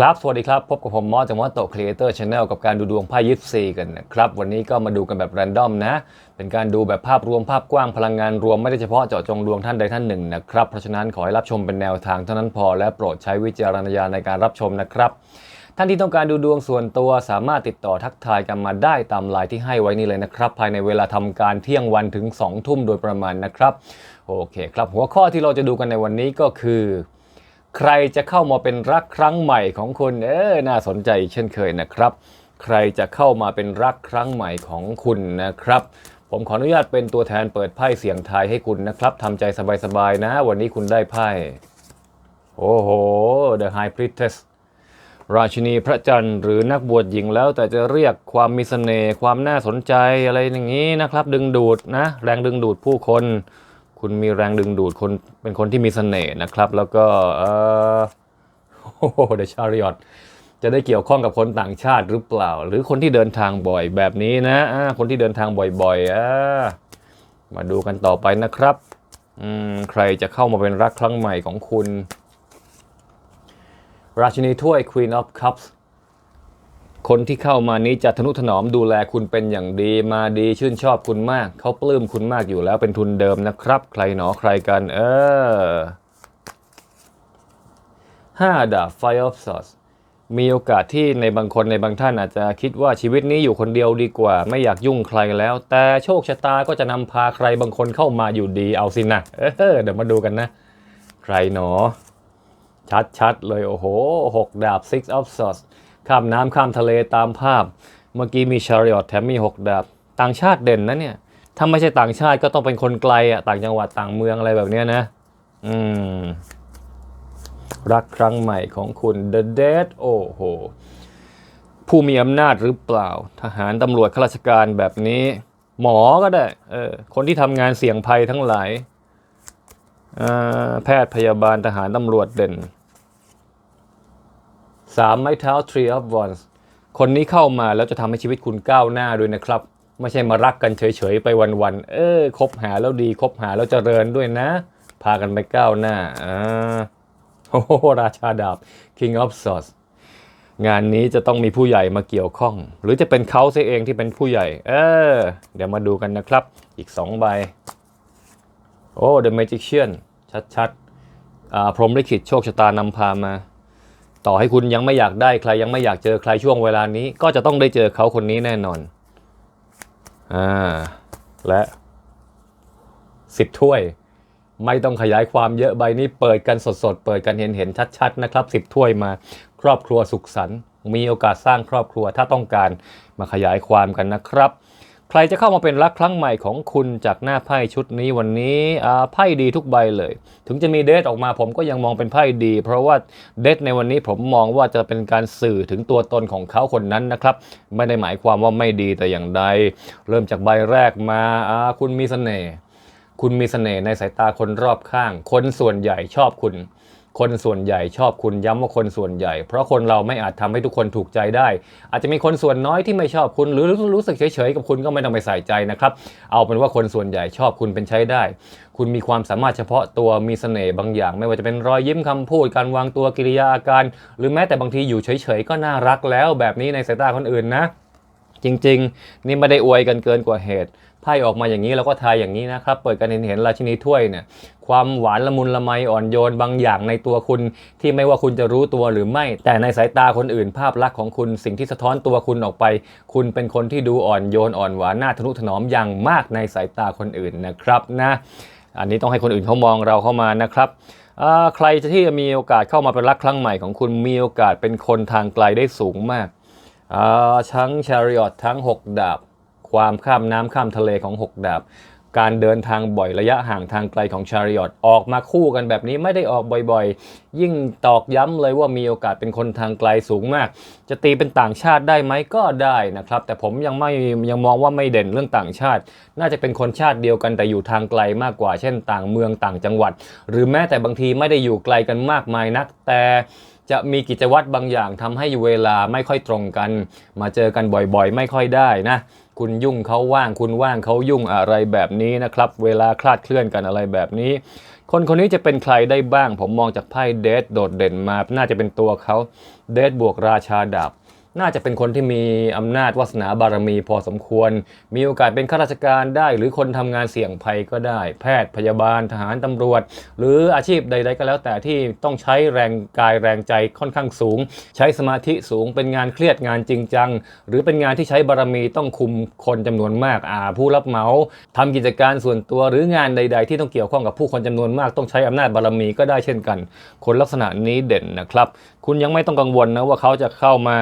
ครับ สวัสดีครับ พบกับผมมอสจากมอสโตครีเอเตอร์ชาแนลกับการดูดวงไพ่ยิปซีกันนะครับ วันนี้ก็มาดูกันแบบแรนดอมนะ เป็นการดูแบบภาพรวมภาพกว้างพลังงานรวมไม่ได้เฉพาะเจาะจงดวงท่านใดท่านหนึ่งนะครับ เพราะฉะนั้นขอให้รับชมเป็นแนวทางเท่านั้นพอและโปรดใช้วิจารณญาณในการรับชมนะครับ ท่านที่ต้องการดูดวงส่วนตัวสามารถติดต่อทักทายกันมาได้ตามไลน์ที่ให้ไว้นี่เลยนะครับ ภายในเวลาทำการเที่ยงวันถึง2ทุ่มโดยประมาณนะครับ โอเคครับ หัวข้อที่เราจะดูกันในวันนี้ก็คือ ใครจะเข้ามาเป็นรักครั้งใหม่ของคุณเออน่าสนใจเช่นเคยนะครับ ใครจะเข้ามาเป็นรักครั้งใหม่ของคุณนะครับ ผมขออนุญาตเป็นตัวแทนเปิดไพ่เสียงทายให้คุณนะครับทำใจสบายๆนะ วันนี้คุณได้ไพ่โอ้โห The High Priestess ราชินีพระจันทร์หรือนักบวชหญิงแล้วแต่จะเรียกความมีเสน่ห์ความน่าสนใจอะไรอย่างนี้นะครับ ดึงดูดนะ แรงดึงดูดผู้คน คุณมีแรงดึงดูดคนเป็นคนที่มีเสน่ห์นะครับ แล้วก็เออโอ้โหเดชาริออตจะได้เกี่ยวข้องกับคนต่างชาติหรือเปล่า หรือคนที่เดินทางบ่อยแบบนี้นะคนที่เดินทางบ่อยๆอ่ามาดูกันต่อไปนะครับใครจะเข้ามาเป็นรักครั้งใหม่ของคุณ ราชินีถ้วย Queen of Cups คนที่เข้ามานี้จะทนุถนอมดูแลคุณเป็นอย่างดีมาดีชื่นชอบคุณมาก เขาปลื้มคุณมากอยู่แล้วเป็นทุนเดิมนะครับ ใครหนอใครกัน เออห้าดาบ Fire of Swords มีโอกาสที่ในบางคนในบางท่านอาจจะคิดว่าชีวิตนี้อยู่คนเดียวดีกว่า ไม่อยากยุ่งใครแล้ว แต่โชคชะตาก็จะนำพาใครบางคนเข้ามาอยู่ดีเอาสินะเออเดี๋ยวมาดูกันนะ ใครหนอ ชัดๆเลย โอ้โหหกดาบ six of swords ข้ามน้ำข้ามทะเลตามภาพ เมื่อกี้มีชาริอ t แถมมีหกดาบ ต่างชาติเด่นนะเนี่ย ถ้าไม่ใช่ต่างชาติก็ต้องเป็นคนไกลอะต่างจังหวัดต่างเมืองอะไรแบบเนี้ยนะ อืม รักครั้งใหม่ของคุณ The Dead โอ้โห ผู้มีอำนาจหรือเปล่า ทหารตำรวจข้าราชการแบบนี้ หมอก็ได้ เออ คนที่ทำงานเสี่ยงภัยทั้งหลายอ่าแพทย์พยาบาลทหารตำรวจเด่น สามไม้เท้า Tree of Wands คนนี้เข้ามาแล้วจะทำให้ชีวิตคุณก้าวหน้าด้วยนะครับ ไม่ใช่มารักกันเฉยๆ ไปวันๆ เออคบหาแล้วดีคบหาแล้วเจริญด้วยนะ พากันไปก้าวหน้าอ่าโอ้โหราชาดาบ King of Swords งานนี้จะต้องมีผู้ใหญ่มาเกี่ยวข้อง หรือจะเป็นเขาเสียเองที่เป็นผู้ใหญ่ เออ เดี๋ยวมาดูกันนะครับ อีกสองใบ โอ้ The Magician ชัดๆอ่าพรหมลิขิตโชคชะตานำพามา ต่อให้คุณยังไม่อยากได้ใครยังไม่อยากเจอใครช่วงเวลานี้ ก็จะต้องได้เจอเขาคนนี้แน่นอนอ่าและสิบถ้วย ไม่ต้องขยายความเยอะใบนี้เปิดกันสดๆ เปิดกันเห็นเห็นๆชัดๆนะครับสิบถ้วยมา ครอบครัวสุขสันต์มีโอกาสสร้างครอบครัวถ้าต้องการมาขยายความกันนะครับ ใครจะเข้ามาเป็นรักครั้งใหม่ของคุณจากหน้าไพ่ชุดนี้วันนี้ไพ่ดีทุกใบเลย ถึงจะมีเดทออกมาผมก็ยังมองเป็นไพ่ดี เพราะว่าเดทในวันนี้ผมมองว่าจะเป็นการสื่อถึงตัวตนของเขาคนนั้นนะครับ ไม่ได้หมายความว่าไม่ดีแต่อย่างใด เริ่มจากใบแรกมาอ่าคุณมีเสน่ห์คุณมีเสน่ห์ในสายตาคนรอบข้าง คนส่วนใหญ่ชอบคุณ คนส่วนใหญ่ชอบคุณย้ำว่าคนส่วนใหญ่ เพราะคนเราไม่อาจทำให้ทุกคนถูกใจได้ อาจจะมีคนส่วนน้อยที่ไม่ชอบคุณหรือรู้สึกเฉยๆกับคุณก็ไม่ต้องไปใส่ใจนะครับ เอาเป็นว่าคนส่วนใหญ่ชอบคุณเป็นใช้ได้ คุณมีความสามารถเฉพาะตัวมีเสน่ห์บางอย่าง ไม่ว่าจะเป็นรอยยิ้มคำพูด การวางตัวกิริยาอาการ หรือแม้แต่บางทีอยู่เฉยๆก็น่ารักแล้วแบบนี้ในสายตาคนอื่นนะจริงๆ นี่ไม่ได้อวยกันเกินกว่าเหตุ ไพ่ออกมาอย่างนี้เราก็ทายอย่างนี้นะครับเปิดกันเห็นเห็นราชินีถ้วยเนี่ยความหวานละมุนละไมอ่อนโยนบางอย่างในตัวคุณ ที่ไม่ว่าคุณจะรู้ตัวหรือไม่ แต่ในสายตาคนอื่นภาพลักษณ์ของคุณสิ่งที่สะท้อนตัวคุณออกไป คุณเป็นคนที่ดูอ่อนโยนอ่อนหวานน่าทนุถนอมอย่างมากในสายตาคนอื่นนะครับนะอันนี้ต้องให้คนอื่นเขามองเราเข้ามานะครับใครที่จะมีโอกาสเข้ามาเป็นรักครั้งใหม่ของคุณมีโอกาสเป็นคนทางไกลได้สูงมากทั้งชาริอตทั้ง 6 ดาบ ความข้ามน้ำข้ามทะเลของ 6 ดาบ การเดินทางบ่อยระยะห่างทางไกลของชาริอตออกมาคู่กันแบบนี้ไม่ได้ออกบ่อยๆ ยิ่งตอกย้ำเลยว่ามีโอกาสเป็นคนทางไกลสูงมาก จะตีเป็นต่างชาติได้ไหมก็ได้นะครับ แต่ผมยังไม่ยังมองว่าไม่เด่นเรื่องต่างชาติ น่าจะเป็นคนชาติเดียวกันแต่อยู่ทางไกลมากกว่า เช่น ต่างเมืองต่างจังหวัด หรือแม้แต่บางทีไม่ได้อยู่ไกลกันมากมายนัก แต่จะมีกิจวัตรบางอย่างทำให้เวลาไม่ค่อยตรงกัน มาเจอกันบ่อยๆ ไม่ค่อยได้นะ คุณยุ่งเขาว่างคุณว่างเขายุ่งอะไรแบบนี้นะครับ เวลาคลาดเคลื่อนกันอะไรแบบนี้ คนคนนี้จะเป็นใครได้บ้าง ผมมองจากไพ่เดทโดดเด่นมา น่าจะเป็นตัวเขาเดทบวกราชาดาบ น่าจะเป็นคนที่มีอำนาจวาสนาบารมีพอสมควร มีโอกาสเป็นข้าราชการได้ หรือคนทำงานเสี่ยงภัยก็ได้ แพทย์พยาบาลทหารตำรวจ หรืออาชีพใด ๆ ก็แล้วแต่ที่ต้องใช้แรงกายแรงใจค่อนข้างสูง ใช้สมาธิสูงเป็นงานเครียดงานจริงจัง หรือเป็นงานที่ใช้บารมีต้องคุมคนจำนวนมากอ่าผู้รับเหมาทำกิจการส่วนตัวหรืองานใด ๆ ที่ต้องเกี่ยวข้องกับผู้คนจำนวนมากต้องใช้อำนาจบารมีก็ได้เช่นกัน คนลักษณะนี้เด่นนะครับ คุณยังไม่ต้องกังวลนะว่าเขาจะเข้ามา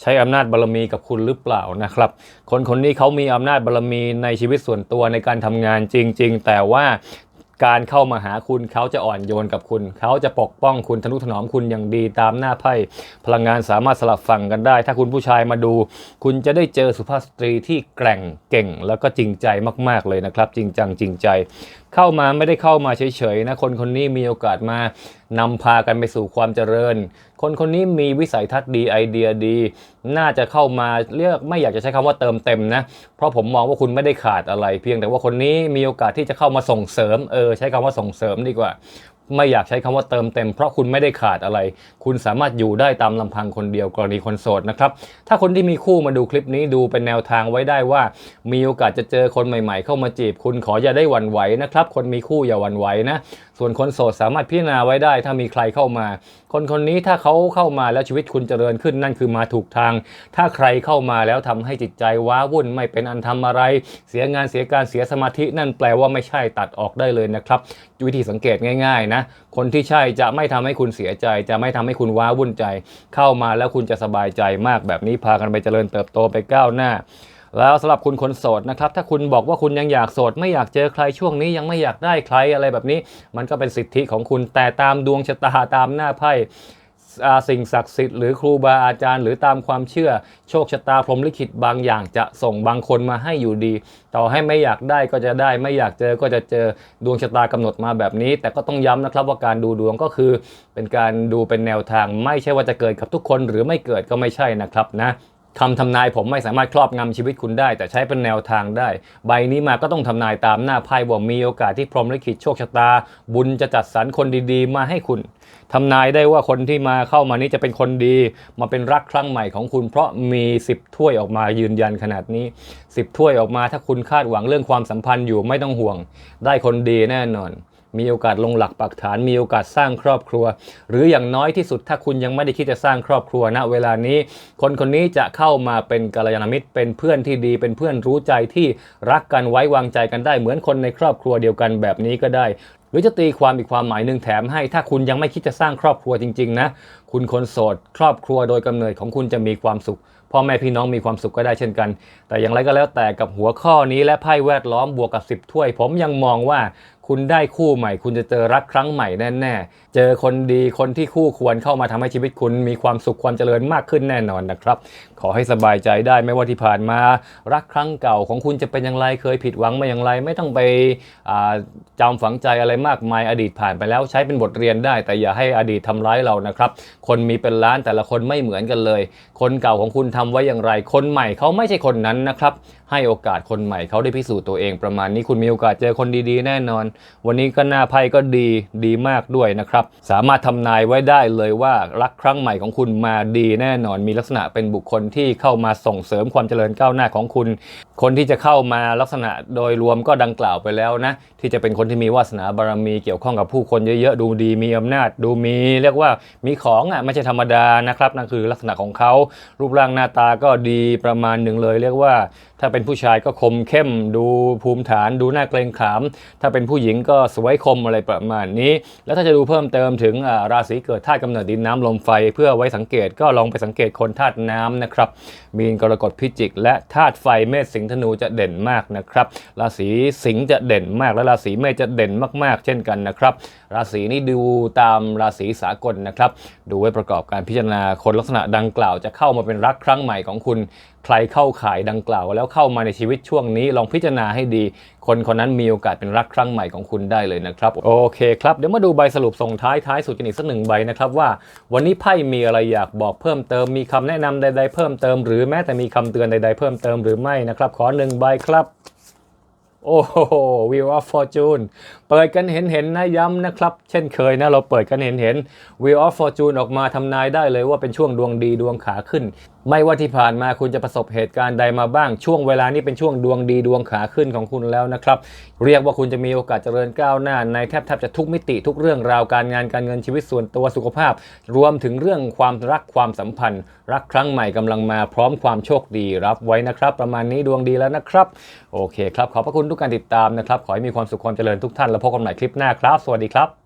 ใช้อำนาจบารมีกับคุณหรือเปล่านะครับ คนคนนี้เขามีอำนาจบารมีในชีวิตส่วนตัวในการทำงานจริง ๆ แต่ว่าการเข้ามาหาคุณเขาจะอ่อนโยนกับคุณ เขาจะปกป้องคุณทนุถนอมคุณอย่างดีตามหน้าไพ่พลังงานสามารถสลับฝั่งกันได้ ถ้าคุณผู้ชายมาดู คุณจะได้เจอสุภาพสตรีที่แกร่งเก่ง แล้วก็จริงใจมากๆเลยนะครับ จริงจังจริงใจ เข้ามาไม่ได้เข้ามาเฉยๆนะคนคนนี้มีโอกาสมานำพากันไปสู่ความเจริญ คนคนนี้มีวิสัยทัศน์ดีไอเดียดี น่าจะเข้ามาเรียกไม่อยากจะใช้คำว่าเติมเต็มนะ เพราะผมมองว่าคุณไม่ได้ขาดอะไร เพียงแต่ว่าคนนี้มีโอกาสที่จะเข้ามาส่งเสริมเออใช้คำว่าส่งเสริมดีกว่า ไม่อยากใช้คำว่าเติมเต็มเพราะคุณไม่ได้ขาดอะไร คุณสามารถอยู่ได้ตามลำพังคนเดียวกรณีคนโสดนะครับ ถ้าคนที่มีคู่มาดูคลิปนี้ดูเป็นแนวทางไว้ได้ว่า มีโอกาสจะเจอคนใหม่ๆ เข้ามาจีบ คุณขออย่าได้หวั่นไหวนะครับ คนมีคู่อย่าหวั่นไหวนะ ส่วนคนโสดสามารถพิจารณาไว้ได้ ถ้ามีใครเข้ามา คนคนนี้ถ้าเขาเข้ามาแล้วชีวิตคุณเจริญขึ้นนั่นคือมาถูกทาง ถ้าใครเข้ามาแล้วทำให้จิตใจว้าวุ่นไม่เป็นอันทำอะไร เสียงานเสียการเสียสมาธินั่นแปลว่าไม่ใช่ตัดออกได้เลยนะครับวิธีสังเกตง่ายๆนะคนที่ใช่จะไม่ทำให้คุณเสียใจ จะไม่ทำให้คุณว้าวุ่นใจ เข้ามาแล้วคุณจะสบายใจมากแบบนี้พากันไปเจริญเติบโตไปก้าวหน้า แล้วสำหรับคุณคนโสดนะครับถ้าคุณบอกว่าคุณยังอยากโสด ไม่อยากเจอใครช่วงนี้ยังไม่อยากได้ใครอะไรแบบนี้ มันก็เป็นสิทธิของคุณแต่ตามดวงชะตาตามหน้าไพ่สิ่งศักดิ์สิทธิ์หรือครูบาอาจารย์ หรือตามความเชื่อโชคชะตาพรหมลิขิตบางอย่างจะส่งบางคนมาให้อยู่ดี ต่อให้ไม่อยากได้ก็จะได้ ไม่อยากเจอก็จะเจอดวงชะตากำหนดมาแบบนี้ แต่ก็ต้องย้ำนะครับว่าการดูดวงก็คือ เป็นการดูเป็นแนวทางไม่ใช่ว่าจะเกิดกับทุกคนหรือไม่เกิดก็ไม่ใช่นะครับนะ คำทำนายผมไม่สามารถครอบงำชีวิตคุณได้ แต่ใช้เป็นแนวทางได้ ใบนี้มาก็ต้องทำนายตามหน้าไพ่ว่ามีโอกาสที่พรหมลิขิตโชคชะตา บุญจะจัดสรรคนดีๆ มาให้คุณทำนายได้ว่าคนที่มาเข้ามานี้จะเป็นคนดี มาเป็นรักครั้งใหม่ของคุณ เพราะมี 10 ถ้วยออกมายืนยันขนาดนี้ 10 ถ้วยออกมาถ้าคุณคาดหวังเรื่องความสัมพันธ์อยู่ไม่ต้องห่วง ได้คนดีแน่นอน มีโอกาสลงหลักปักฐาน มีโอกาสสร้างครอบครัว หรืออย่างน้อยที่สุดถ้าคุณยังไม่ได้คิดจะสร้างครอบครัวณเวลานี้ คนคนนี้จะเข้ามาเป็นกัลยาณมิตร เป็นเพื่อนที่ดี เป็นเพื่อนรู้ใจที่รักกันไว้วางใจกันได้ เหมือนคนในครอบครัวเดียวกันแบบนี้ก็ได้หรือจะตีความอีกความหมายหนึ่งแถมให้ ถ้าคุณยังไม่คิดจะสร้างครอบครัวจริง ๆ นะ คุณคนโสด ครอบครัวโดยกำเนิดของคุณจะมีความสุขพ่อแม่พี่น้องมีความสุขก็ได้เช่นกัน แต่อย่างไรก็แล้วแต่กับหัวข้อนี้และไพ่แวดล้อมบวกกับ 10 ถ้วย ผมยังมองว่า คุณได้คู่ใหม่ คุณจะเจอรักครั้งใหม่แน่ๆ เจอคนดีคนที่คู่ควรเข้ามาทำให้ชีวิตคุณมีความสุขความเจริญมากขึ้นแน่นอนนะครับ ขอให้สบายใจได้ไม่ว่าที่ผ่านมา รักครั้งเก่าของคุณจะเป็นอย่างไรเคยผิดหวังมาอย่างไร ไม่ต้องไปอ่าจำฝังใจอะไรมากมายอดีตผ่านไปแล้วใช้เป็นบทเรียนได้ แต่อย่าให้อดีตทำร้ายเรานะครับ คนมีเป็นล้านแต่ละคนไม่เหมือนกันเลย คนเก่าของคุณทำไว้อย่างไร คนใหม่เขาไม่ใช่คนนั้นนะครับให้โอกาสคนใหม่เขาได้พิสูจน์ตัวเองประมาณนี้คุณมีโอกาสเจอคนดีๆ แน่นอนวันนี้ก็หน้าไพ่ก็ดีดีมากด้วยนะครับ สามารถทำนายไว้ได้เลยว่ารักครั้งใหม่ของคุณมาดีแน่นอน มีลักษณะเป็นบุคคลที่เข้ามาส่งเสริมความเจริญก้าวหน้าของคุณ คนที่จะเข้ามาลักษณะโดยรวมก็ดังกล่าวไปแล้วนะ ที่จะเป็นคนที่มีวาสนาบารมีเกี่ยวข้องกับผู้คนเยอะๆ ดูดีมีอำนาจดูมีเรียกว่ามีของอะไม่ใช่ธรรมดานะครับนั่นคือลักษณะของเขารูปร่างหน้าตาก็ดีประมาณหนึ่งเลย เรียกว่า ถ้าเป็นผู้ชายก็คมเข้มดูภูมิฐาน ดูหน้าเกรงขาม ถ้าเป็นผู้หญิงก็สวยคมอะไรประมาณนี้ แล้วถ้าจะดูเพิ่มเติมถึงราศีเกิดธาตุกำเนิดดินน้ำลมไฟ เพื่อไว้สังเกตก็ลองไปสังเกตคนธาตุน้ำนะครับ มีนกรกฎพิจิก และธาตุไฟเมษสิงห์ธนูจะเด่นมากนะครับราศีสิงห์จะเด่นมากและราศีเมษจะเด่นมากๆ เช่นกันนะครับ ราศีนี้ดูตามราศีสากลนะครับ ดูไว้ประกอบการพิจารณาคนลักษณะดังกล่าวจะเข้ามาเป็นรักครั้งใหม่ของคุณ ใครเข้าขายดังกล่าวแล้วเข้ามาในชีวิตช่วงนี้ ลองพิจารณาให้ดี คนคนนั้นมีโอกาสเป็นรักครั้งใหม่ของคุณได้เลยนะครับ โอเคครับเดี๋ยวมาดูใบสรุปส่งท้ายท้ายสุดกันอีกสักหนึ่งใบนะครับว่า วันนี้ไพ่มีอะไรอยากบอกเพิ่มเติมมีคำแนะนำใด ๆ เพิ่มเติม หรือแม้แต่มีคำเตือนใด ๆ เพิ่มเติมหรือไม่นะครับขอหนึ่งใบครับโอ้โห Wheel of Fortune เปิดกันเห็นเห็นนะย้ำนะครับ เช่นเคยนะ เราเปิดกันเห็นเห็นๆ Wheel of Fortune ออกมาทำนายได้เลยว่าเป็นช่วงดวงดีดวงขาขึ้น ไม่ว่าที่ผ่านมาคุณจะประสบเหตุการณ์ใดมาบ้างช่วงเวลานี้เป็นช่วงดวงดีดวงขาขึ้นของคุณแล้วนะครับ เรียกว่าคุณจะมีโอกาสเจริญก้าวหน้า ในแทบแทบจะทุกมิติทุกเรื่องราวการงานการเงินชีวิตส่วนตัวสุขภาพ รวมถึงเรื่องความรักความสัมพันธ์ รักครั้งใหม่กำลังมาพร้อมความโชคดีรับไว้นะครับ ประมาณนี้ดวงดีแล้วนะครับโอเคครับขอบพระคุณทุกการติดตามนะครับขอให้มีความสุขความเจริญทุกท่านแล้วพบกันใหม่คลิปหน้าครับ สวัสดีครับ